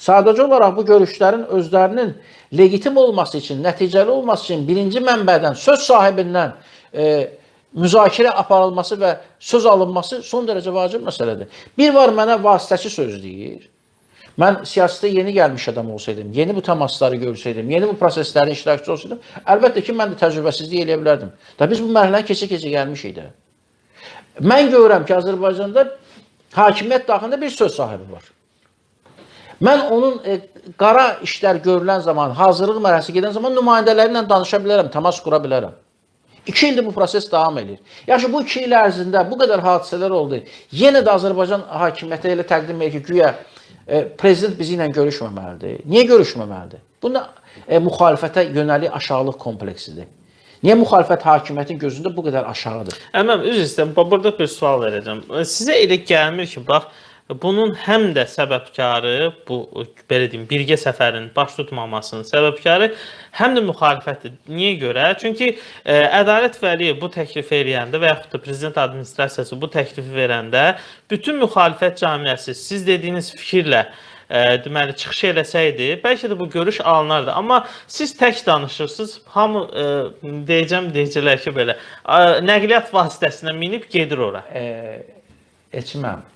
Sadəcə olaraq bu görüşlərin özlərinin legitim olması üçün, nəticəli olması üçün birinci mənbədən, söz sahibindən e, müzakirə aparılması və söz alınması son dərəcə vacib məsələdir. Bir var mənə vasitəçi söz deyir. Mən siyasətə yeni gəlmiş adam olsaydım, yeni bu təmasları görsəydim, yeni bu proseslərin iştirakçısı olsaydım, əlbəttə ki, mən də təcrübəsizlik eləyə bilərdim. Da biz bu mərhələni keçə-keçə gəlmişik də. Mən görürəm ki, Azərbaycanda hakimiyyət daxilində bir söz sahibi var. Mən onun e, qara işlər görülən zaman, hazırlıq mərhələsi gedən zaman nümayəndələri ilə danışa bilərəm, təmas qura bilərəm. İki ildir bu proses davam edir. Yaxşı bu iki il ərzində bu qədər hadisələr oldu. Yenə də Azərbaycan hakimiyyəti elə təqdim edir ki, güya e, prezident bizi ilə görüşməməlidir. Niyə görüşməməlidir? Bu da e, müxalifətə yönəlik aşağılıq kompleksidir. Niyə müxalifət hakimiyyətin gözündə bu qədər aşağıdır? Əməm, üzr istəyirəm. Burada bir sual verəcəm. Sizə elə gəlmir ki, bax, bunun həm də səbəbkarı, bu belə deyim, birgə səfərin baş tutmamasının səbəbkarı həm də müxalifətdir. Niyə görə? Çünki e, Ədalət Vəliyev bu təklifi eləyəndə və yaxud da prezident administrasiyası bu təklifi verəndə bütün müxalifət cəmiyyəti siz dediyiniz fikirlə e, deməli çıxış eləsəydi, bəlkə də bu görüş alınardı. Amma siz tək danışırsınız. Hamı e, deyəcəm, deyəcəklər ki, belə e, nəqliyyat vasitəsinə minib gedir ora. Eçməm.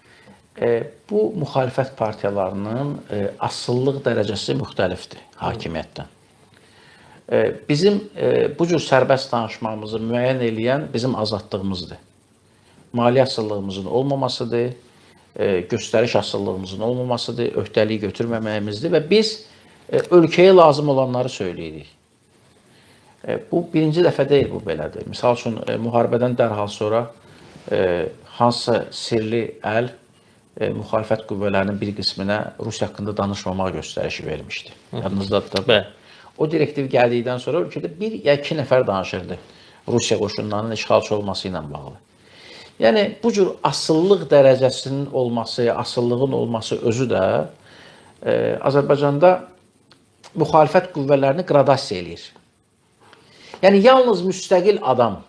E, bu müxalifət partiyalarının e, asıllıq dərəcəsi müxtəlifdir hakimiyyətdən. E, bizim e, bu cür sərbəst danışmamızı müəyyən eləyən bizim azadlığımızdır. Maliyyə asıllığımızın olmamasıdır, göstəriş asıllığımızın olmamasıdır, öhdəliyi götürməməyimizdir və biz ölkəyə lazım olanları söyləyirik. Bu birinci dəfə deyil bu belədir. Misal üçün müharibədən dərhal sonra hansısa sirli əl e, müxalifət qüvvələrinin bir qisminə Rusiya haqqında danışmamaq göstərişi vermişdi. Yadınızdadır da. Bəli. O direktiv gəldikdən sonra ölkədə bir ya iki nəfər danışırdı Rusiya qoşunlarının işğalçı olması ilə bağlı. Yəni bu cür asıllıq dərəcəsinin olması, asıllığın olması özü də e, Azərbaycanda müxalifət qüvvələrini qradasiya eləyir. Yəni yalnız müstəqil adam,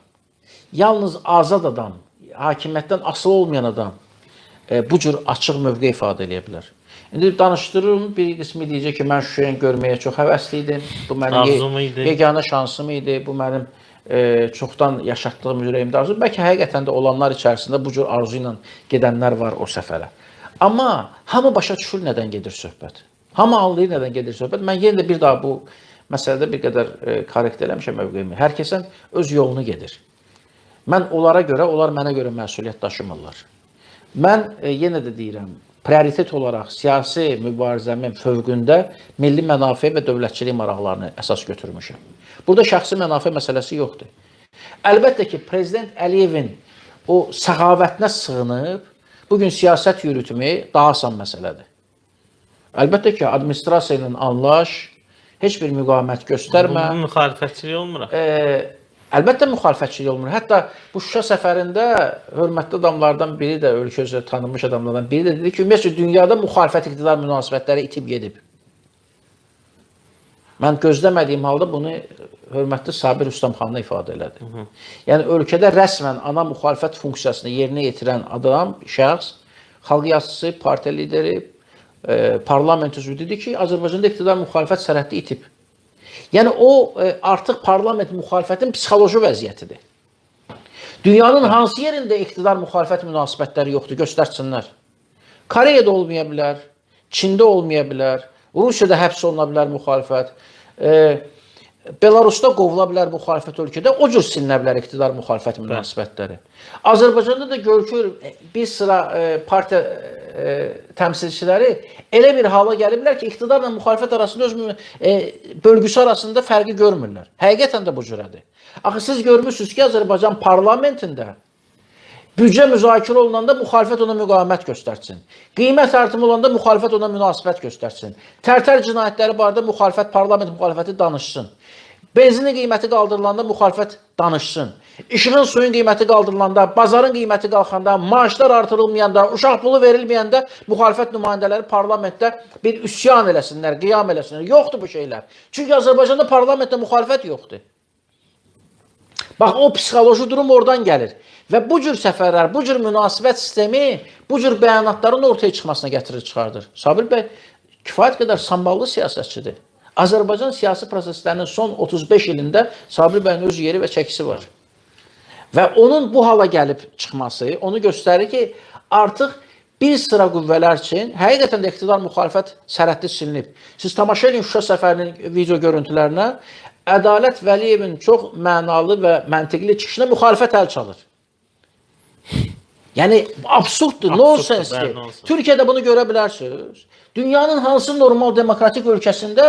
yalnız azad adam, hakimiyyətdən asılı olmayan adam bu cür açıq mövqe ifadə edə bilər. İndi danışdırırım, bir qismi deyəcək ki, mən Şuşanı görməyə çox həvəsli idim. Bu mənim Arzum ye- idi. yeganə şansım idi. Bu mənim e, çoxdan yaşatdığım ürəyimdə arzu. Bəlkə həqiqətən də olanlar içərisində bu cür arzu ilə gedənlər var o səfərə. Amma hamı başa düşür nədən gedir söhbət. Hamı anlayır nədən gedir söhbət. Mən yenə də bir daha bu məsələdə bir qədər e, korrekt eləmişəm mövqeyimi. Hər kəsən öz yolunu gedir. Mən onlara görə, onlar mənə görə məsuliyyət daşımırlar. Mən e, yenə də deyirəm, prioritet olaraq siyasi mübarizəmin fövqündə milli mənafe və dövlətçilik maraqlarını əsas götürmüşəm. Burada şəxsi mənafe məsələsi yoxdur. Əlbəttə ki, prezident Əliyevin o səxavətinə sığınıb bu gün siyasət yürütmək daha asan məsələdir. Əlbəttə ki, administrasiya ilə anlaş, heç bir müqavimət göstərmə. Bu müxalifətçilik olmur. E, əlbəttə müxalifətçilik olmur. Hətta bu Şuşa səfərində hörmətli adamlardan biri də ölkə üzrə tanınmış adamlardan biri də dedi ki, ümumiyyətlə dünyada müxalifət iqtidar münasibətləri itib gedib. Mən gözləmədiyim halda bunu hörmətli Sabir Rüstəmxanlı ifadə elədi. Yəni ölkədə rəsmən ana müxalifət funksiyasını yerinə yetirən adam, şəxs, xalq yazıçısı, partiya lideri, e, parlament üzvü dedi ki, Azərbaycanda iqtidar müxalifət sərhəddi itib. Yəni o e, artıq parlament müxalifətin psixoloji vəziyyətidir. Dünyanın hansı yerində iqtidar müxalifət münasibətləri yoxdur, göstərsinlər. Koreyada olmaya bilər, Çində olmaya bilər, Rusiyada həbs oluna bilər müxalifət. E, Belarusda qovula bilər müxalifət ölkədə, o cür silinə bilər iqtidar müxalifət münasibətləri. Azərbaycanda da görükür e, bir sıra e, partiya e, təmsilçiləri elə bir hala gəliblər ki, iqtidarla müxalifət arasında öz bölgüsü arasında fərqi görmürlər. Həqiqətən də bu cürədir. Axı siz görmüsünüz ki, Azərbaycan parlamentində Büdcə müzakirə olunanda müxalifət ona müqavimət göstərsin. Qiymət artımı olanda müxalifət ona münasibət göstərsin. Tərtər cinayətləri barədə müxalifət parlament müxalifəti danışsın. Benzinin qiyməti qaldırılanda müxalifət danışsın. İşığın suyun qiyməti qaldırılanda, bazarın qiyməti qalxanda, maaşlar artırılmayanda, uşaq pulu verilməyəndə müxalifət nümayəndələri parlamentdə bir üsyan eləsinlər, qiyam eləsinlər. Yoxdur bu şeylər. Çünki Azərbaycanda parlamentdə müxalifət yoxdur. Bax o psixoloji durum oradan gəlir. Və bu cür səfərlər, bu cür münasibət sistemi bu cür bəyanatların ortaya çıxmasına gətirir çıxardır. Sabir bəy kifayət qədər samballı siyasətçidir. Azərbaycan siyasi proseslərinin son 35 ilində Sabir bəyin öz yeri və çəkisi var. Və onun bu hala gəlib çıxması onu göstərir ki, artıq bir sıra qüvvələr üçün həqiqətən də iqtidar müxalifət sərhəddi silinib. Siz tamaşa edin Şuşa səfərinin video görüntülərinə. Ədalət Vəliyevin çox mənalı və məntiqli çıxışına müxalifət əl çalır. Yəni absurddur, nonsens. Türkiyədə bunu görə bilərsiniz. Dünyanın hansı normal demokratik ölkəsində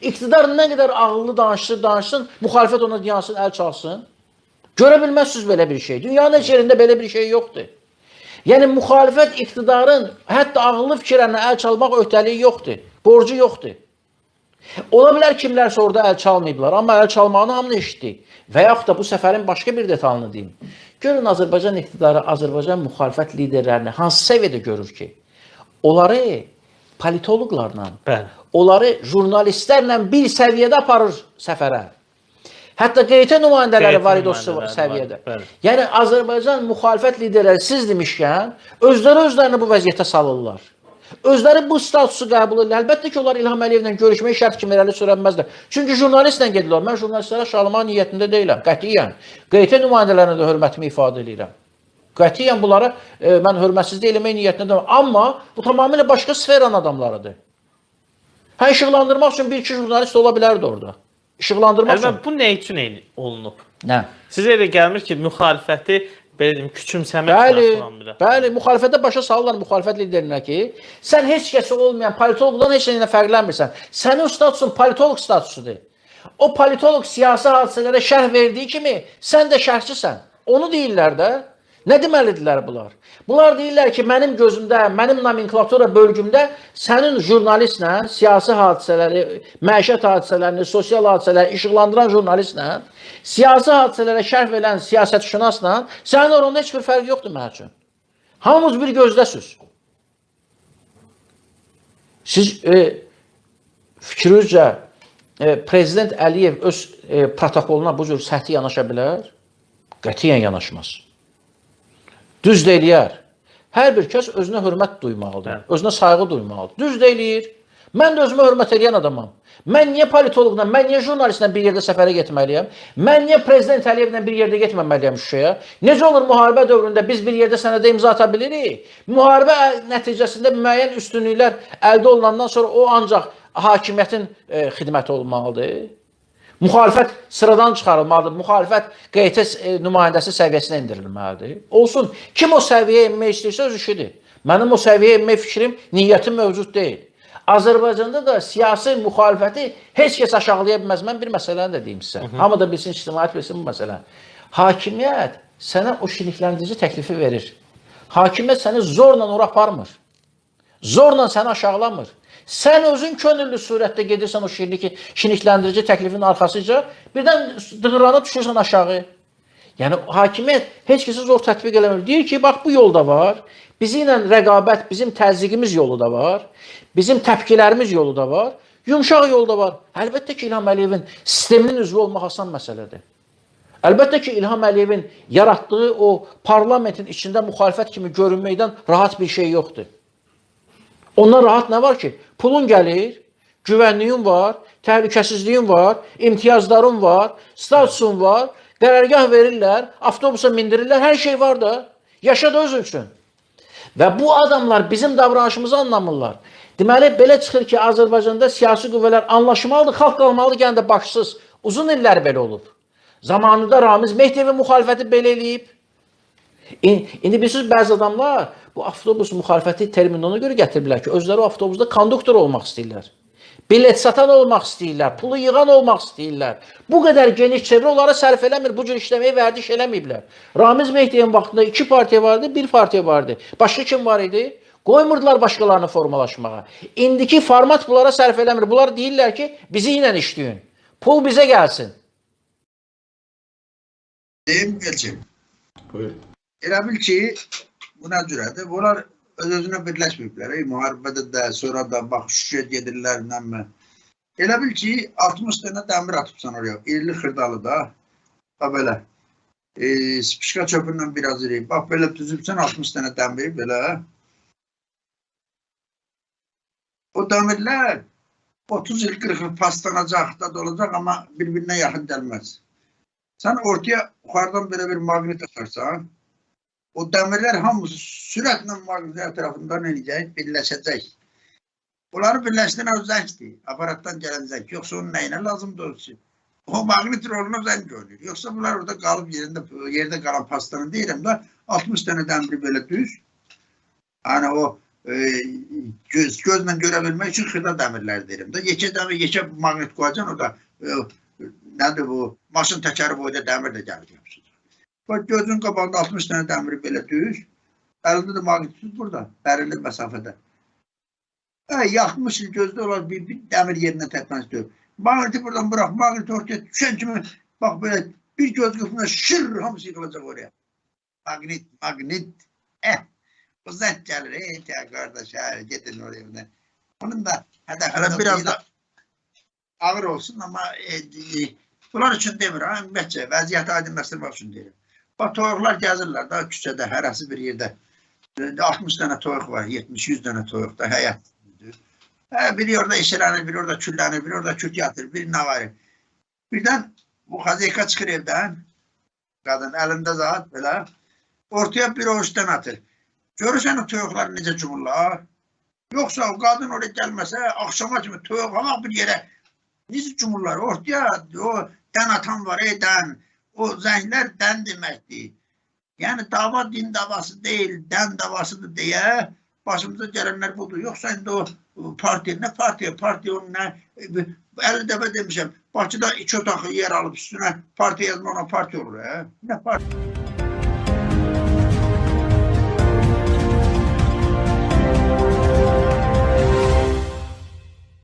iqtidar nə qədər ağıllı danışır, danışsın, müxalifət ona yansın, əl çalsın. Görə bilməzsiniz belə bir şey. Dünyanın heç yerində belə bir şey yoxdur. Yəni müxalifət iqtidarın hətta ağıllı fikirlərinə əl çalmaq öhdəliyi yoxdur. Borcu yoxdur. Ola bilər kimlərsə orada əl çalmayıblar, amma əl çalmağını hamını eşitdi. Və yaxud da bu səfərin başqa bir detalını deyim. Görün Azərbaycan iqtidarı Azərbaycan müxalifət liderlərini hansı səviyyədə görür ki, onları politoloqlarla, Bəli. onları jurnalistlərlə bir səviyyədə aparır səfərə. Hətta QT nümayəndələri var idi o səviyyədə. bəli. Yəni Azərbaycan müxalifət liderləri siz demişkən, özləri özlərini bu vəziyyətə salırlar. Özləri bu statusu qəbul edirlər. Əlbəttə ki, onlar İlham Əliyevlə görüşməyi şərt kimi irəli sürə bilməzlər. Çünki jurnalistlə gedirlər. Mən jurnalistlərə şalama niyyətində deyiləm, qətiyyən. QT nümayəndələrinə də hörmətimi ifadə edirəm. Qətiyyən bunlara e, mən hörmətsizlik eləmək niyyətində deyiləm. Amma bu tamamilə başqa sferanın adamlarıdır. Hə işıqlandırmaq üçün bir iki jurnalist ola bilərdi orada. İşıqlandırmaq üçün. Əlbəttə bu nə üçün olunub? Nə? Sizə elə gəlmir ki, müxalifəti belə deyim, küçümsəmək Bəli, bir bəli, müxalifətə başa salırlar müxalifət liderinə ki, sən heç kəsi olmayan politoloqdan heç nəyinə fərqlənmirsən. Sənin statusun politoloq statusudur. O politoloq siyasi hadisələrə şərh verdiyi kimi sən də şərhçisən. Onu deyirlər də. Nə deməlidirlər bunlar? Bunlar deyirlər ki, mənim gözümdə, mənim nomenklatura bölgümdə sənin jurnalistlə siyasi hadisələri, məişət hadisələrini, sosial hadisələri işıqlandıran jurnalistlə, siyasi hadisələrə şərh verən siyasətşünasla sənin oranda heç bir fərq yoxdur mənim üçün. Hamımız bir gözdəsiz. Siz e, fikrinizcə e, prezident Əliyev öz e, protokoluna bu cür səthi yanaşa bilər? Qətiyyən yanaşmaz. Düz də eləyər. Hər bir kəs özünə hörmət duymalıdır. Bəli. Özünə sayğı duymalıdır. Düz də eləyir. Mən də özümə hörmət edən adamam. Mən niyə politoloqla, mən niyə jurnalistlə bir yerdə səfərə getməliyəm? Mən niyə prezident Əliyevlə bir yerdə getməməliyəm Şuşaya? Necə olur müharibə dövründə biz bir yerdə sənədə imza ata bilirik? Müharibə nəticəsində müəyyən üstünlüklər əldə olunandan sonra o ancaq hakimiyyətin e, xidməti olmalıdır. Müxalifət sıradan çıxarılmalıdır. Müxalifət QT e, nümayəndəsi səviyyəsinə endirilməlidir. Olsun. Kim o səviyyəyə enmək istəyirsə öz işidir. Mənim o səviyyəyə enmək fikrim, niyyətim mövcud deyil. Azərbaycanda da siyasi müxalifəti heç kəs aşağılaya bilməz. Mən bir məsələni də deyim sizə. Hamı da bilsin, ictimaiyyət bilsin bu məsələni. Hakimiyyət sənə o şirikləndirici təklifi verir. Hakimiyyət səni zorla ora aparmır. Zorla səni aşağılamır. Sən özün könüllü surətdə gedirsən o şirlik, şirikləndirici təklifin arxasıca, birdən dığırana düşürsən aşağı. Yəni hakimiyyət heç kəsə zor tətbiq eləmir. Deyir ki, bax bu yolda var. Bizi ilə rəqabət, bizim təzyiqimiz yolu da var. Bizim təpkilərimiz yolu da var. Yumşaq yolda var. Əlbəttə ki, İlham Əliyevin sisteminin üzvü olmaq asan məsələdir. Əlbəttə ki, İlham Əliyevin yaratdığı o parlamentin içində müxalifət kimi görünməkdən rahat bir şey yoxdur. Ondan rahat nə var ki? Pulun gəlir, güvənliyin var, təhlükəsizliyin var, imtiyazların var, statusun var, qərargah verirlər, avtobusa mindirirlər, hər şey var da. Yaşa da özün üçün. Və bu adamlar bizim davranışımızı anlamırlar. Deməli, belə çıxır ki, Azərbaycanda siyasi qüvvələr anlaşmalıdır, xalq qalmalıdır, yəni də başsız. Uzun illər belə olub. Zamanında Ramiz Mehdiyevin müxalifəti belə eləyib. İn- İndi bilirsiniz bəzi adamlar bu avtobus müxalifəti terminini ona görə gətiriblər ki, özləri o avtobusda konduktor olmaq istəyirlər. Bilet satan olmaq istəyirlər, pulu yığan olmaq istəyirlər. Bu qədər geniş çevrə onlara sərf eləmir, bu cür işləməyə vərdiş eləməyiblər. Ramiz Mehdiyevin vaxtında iki partiya vardı, bir partiya vardı. Başqa kim var idi? Qoymurdular başqalarını formalaşmağa. İndiki format bunlara sərf eləmir. Bunlar deyirlər ki, bizi ilə işləyin. Pul bizə gəlsin. Deyim Elçin. Buyur. Elə bil ki, buna cürədir. Bunlar öz-özünə birləşməyiblər. Ey, müharibədə də, sonra da bax Şuşaya gedirlər, nəmə. Elə bil ki, 60 dənə dəmir atıbsan oraya. İrli xırdalı da. Bax belə. E, spişka çöpündən biraz iri. Bax belə düzübsən 60 dənə dəmir belə. O demirler 30 yıl 40 yıl paslanacak da olacak ama birbirine yakın gelmez. Sen ortaya yukarıdan böyle bir magnet atarsan O dəmirlər hamısı sürətlə mağaza ətrafından eləyəcək, birləşəcək. Bunları birləşdirən o zəngdir. Aparatdan gələn zəng. Yoxsa onun nəyinə lazımdır ki? O maqnit roluna zəng oynayır. Yoxsa bunlar orada qalıb yerində, yerdə qalan pastanı deyirəm də 60 dənə dəmiri belə düz. Hani o e, göz, gözlə görə bilmək üçün xırda dəmirlər deyirəm də. Yekə dəmir, yekə maqnit qoyacan orada e, nədir bu? Maşın təkəri boyda dəmir də gəlir yapışır. Bak gözün qabağında 60 tane demiri böyle düz. Elinde de magnetsiz burada. Belirli mesafede. E, yakmışsın gözde olan bir, bir demir yerine tekmez diyor. Magneti buradan bırak. Magnet ortaya düşen kimi bak böyle bir göz kıfına şır hamısı yıkılacak oraya. Magnet, magnet. Eh. O zat gelir. Ey ya kardeş ha gidin oraya. da. Onun da hedefi biraz da ağır olsun ama e, e, bunlar için demir. Ha, ümumiyyətcə vəziyyəti aydınlaşdırmaq üçün deyirəm. Bak toyuqlar gəzirlər da küçədə, hərəsi bir yerdə. E, 60 dənə toyuq var, 70-100 dənə toyuq da həyat. Hə, biri orada işlənir, biri orada küllənir, biri orada küt yatır, biri nə var. Birdən bu xazeyka çıxır evdən, qadın əlində zat belə, ortaya bir ovuçdan atır. Görürsən o toyuqlar necə cumurlar? Yoxsa o qadın oraya gəlməsə, axşama kimi toyuq hamaq bir yerə necə cumurlar? Ortaya o dən atan var, ey dən. O zənglər dən deməkdir. Yəni dava din davası deyil, dən davasıdır deyə başımıza gələnlər budur. Yoxsa indi o partiya, nə partiya? Partiya onun nə? 50 dəfə demişəm. Bakıda iki otaq yer alıb üstünə partiya yazma ona partiya olur. Hə? Nə partiya?